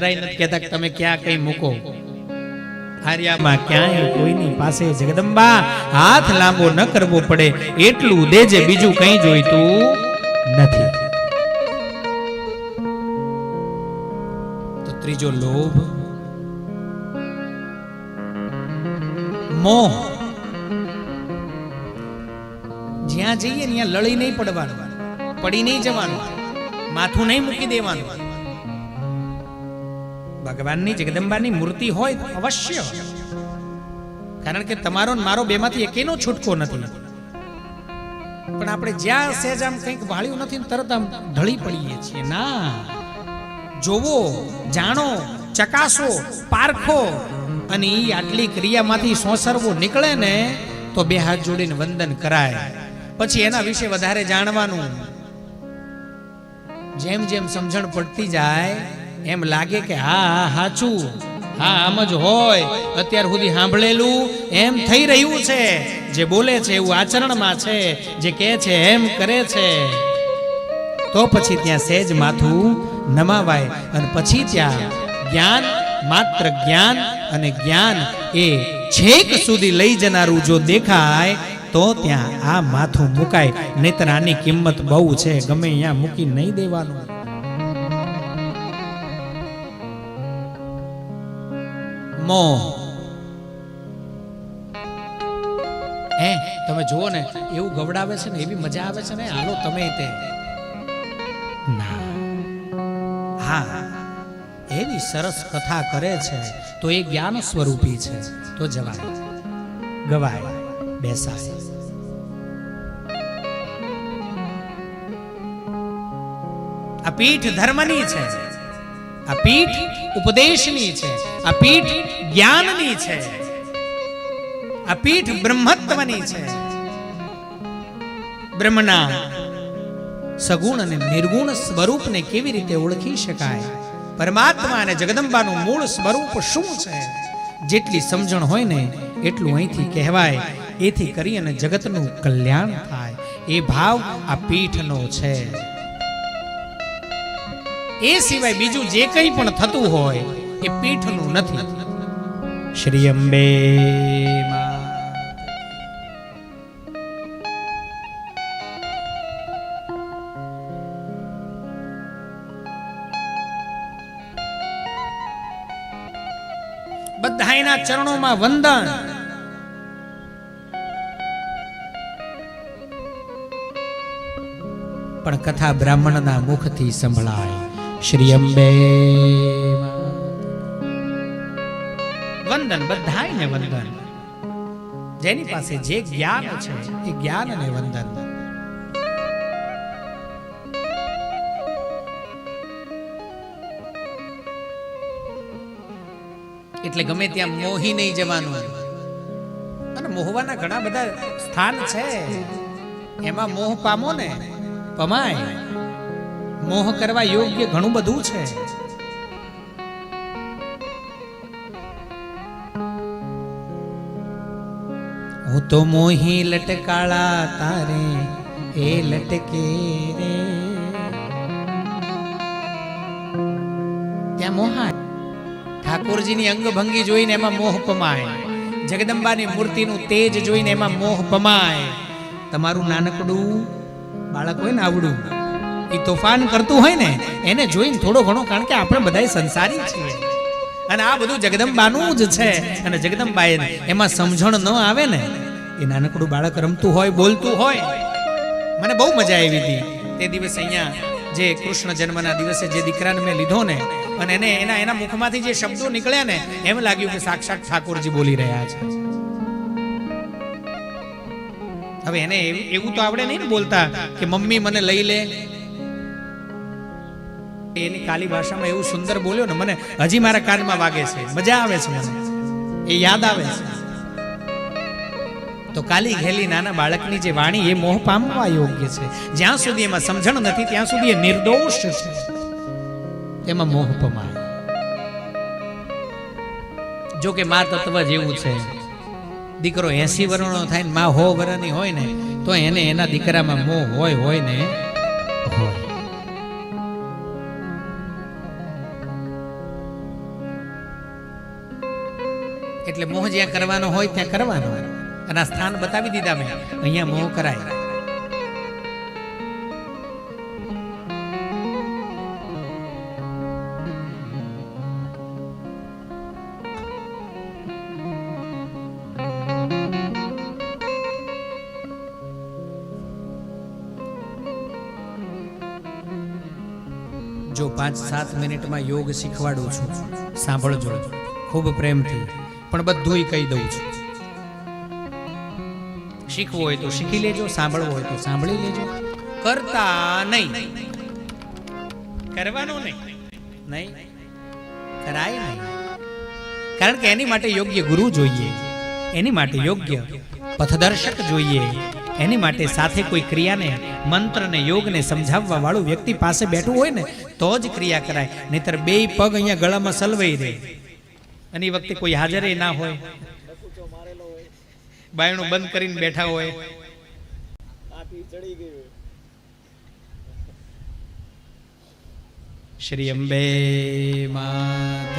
જરાય નથી કહેતા કે તમે ક્યાં કઈ મૂકો. આર્યામાં ક્યાંય કોઈની પાસે જગદંબા હાથ લાંબો ન કરવો પડે. એટલું દેજે બીજું કઈ જોઈતું નથી. તો ત્રીજો લોભ. મોહ. જ્યાં જઈએ ત્યાં લડી નહીં પડવાનું. પડી નહીં જવાનું. માથું નહીં મૂકી દેવાનું. ભગવાનની જગદંબાની મૂર્તિ હોય અવશ્ય. કારણ કે તમારો મારો બેમાંથી એકેનો છૂટકો નથી. પણ આપણે જ્યાં સહેજ આમ કંઈક વાળ્યું નથી તરત આમ ઢળી પડીએ છીએ. ના. જોવો, જાણો, ચકાસો, પારખો અને એ આટલી ક્રિયામાંથી સોસરવો નીકળે ને તો બે હાથ જોડીને વંદન કરાય. પછી એના વિશે વધારે જાણવાનું. જેમ જેમ સમજણ પડતી જાય એમ લાગે કે હા હા સાચું હા, આમ જ હોય. અત્યાર સુધી સાંભળેલું એમ થઈ રહ્યું છે. જે બોલે છે એવું આચરણમાં છે. જે કહે છે એમ કરે છે. તો પછી ત્યાં સહેજ માથું નમાવાય અને પછી ત્યાં જ્ઞાન, માત્ર જ્ઞાન અને જ્ઞાન એ છેક સુધી લઈ જનારું જો દેખાય, તો ત્યાં આ માથું મુકાય. નહીતર આની કિંમત બહુ છે. ગમે અહીંયા મૂકી નહીં દેવાનું. મોહ. હે તમે જુઓ ને એવું ગવડાવે છે ને એવી મજા આવે છે ને હાલો તમે તે. ના. હા એવી સરસ કથા કરે છે તો એ જ્ઞાન સ્વરૂપી છે. તો જવાય. ગવાય બેસાય. આ પીઠ ધર્મની છે. આ પીઠ ઉપદેશની છે. આ પીઠ જ્ઞાનની છે. આ પીઠ બ્રહ્મત્વની છે. બ્રહ્મના સગુણ અને નિર્ગુણ સ્વરૂપને કેવી રીતે ઓળખી શકાય? પરમાત્મા અને જગદંબાનું મૂળ સ્વરૂપ શું છે? જેટલી સમજણ હોય ને એટલું અહીંથી કહેવાય. એથી કરી અને જગતનું કલ્યાણ થાય. એ ભાવ આ પીઠનો છે. એ સિવાય બીજું જે કંઈ પણ થતું હોય એ પીઠનું નથી. શ્રી અંબે માં. બધાયના ચરણોમાં વંદન. પણ કથા બ્રાહ્મણના મુખથી સંભળાય. શ્રી અંબે વંદન, બધાયને વંદન. જેની પાસે જે જ્ઞાન છે, એ જ્ઞાન અને વંદન. એટલે ગમે ત્યાં મોહી નહીં જવાનું. અને મોહવાના ઘણા બધા સ્થાન છે. એમાં મોહ પામો ને પમાય. મોહ કરવા યોગ્ય ઘણું બધું છે. હું તો મોહી લટકાળા તારે, એ લટકે રે. ત્યાં મોહા ઠાકોરજીની અંગભંગી જોઈને એમાં મોહ પમાય. જગદંબાની મૂર્તિનું તેજ જોઈને એમાં મોહ પમાય. તમારું નાનકડું બાળક હોય ને આવડું એ તોફાન કરતું હોય ને, એને જોઈને થોડો ઘણો, કારણ કે આપણે બધા સંસારી છીએ. અને આ બધું જગદંબાનું જ છે. અને જગદંબાએ એમાં સમજણ ન આવે ને, એ નાનકડું બાળક રમતું હોય, બોલતું હોય. મને બહુ મજા આવી હતી. તે દિવસે અહીંયા જે કૃષ્ણ જન્મના દિવસે જે દીકરાને મેં લીધો ને, અને એને એના એના મુખમાંથી જે શબ્દો નીકળ્યા ને, એમ લાગ્યું કે સાક્ષાત ઠાકોરજી બોલી રહ્યા છે. હવે એને એવું- એવું તો આવડે નહીં ને બોલતા કે, મમ્મી, મને લઈ લે. એની કાલી ભાષામાં એવું સુંદર બોલ્યો ને, મને હજી મારા કાનમાં વાગે છે. મજા આવે છે મને. એ યાદ આવે છે. તો કાલી ઘેલી નાના બાળકની જે વાણી એ મોહ પામવા યોગ્ય છે. જ્યાં સુધી એમાં સમજણ નથી, ત્યાં સુધી એ નિર્દોષ છે. એમાં મોહ પમાય જો કે મા તત્વ જેવું છે. દીકરો એસી વર્ષનો થાય ને, મા હો વર્ષની હોય ને, તો એને એના દીકરામાં મોહ હોય હોય ને એટલે મોહ જ્યાં કરવાનો હોય ત્યાં કરવાનો. અને આ સ્થાન બતાવી દીધા મેં. અહીંયા મોહ કરાય. જો પાંચ સાત મિનિટમાં યોગ શીખવાડું છું, સાંભળજો. ખૂબ પ્રેમથી. પણ બધુંય કહી દઉં છું. શીખવું હોય તો શીખી લેજો, સાંભળવું હોય તો સાંભળી લેજો. કરતા નહીં. કરવાનું નહીં. નહીં. કરાય નહીં. કારણ કે એની માટે યોગ્ય ગુરુ જોઈએ. એની માટે યોગ્ય પથદર્શક જોઈએ. એની માટે સાથે કોઈ ક્રિયાને, મંત્રને, યોગને સમજાવવા વાળું વ્યક્તિ પાસે બેઠું હોય ને, તો જ ક્રિયા કરાય. નહીતર બે પગ અહીંયા ગળામાં સલવાઈ રહે. અને એ વખતે કોઈ હાજરે ના હોય. બાયણું બંધ કરીને બેઠા હોય. શ્રી અંબે માત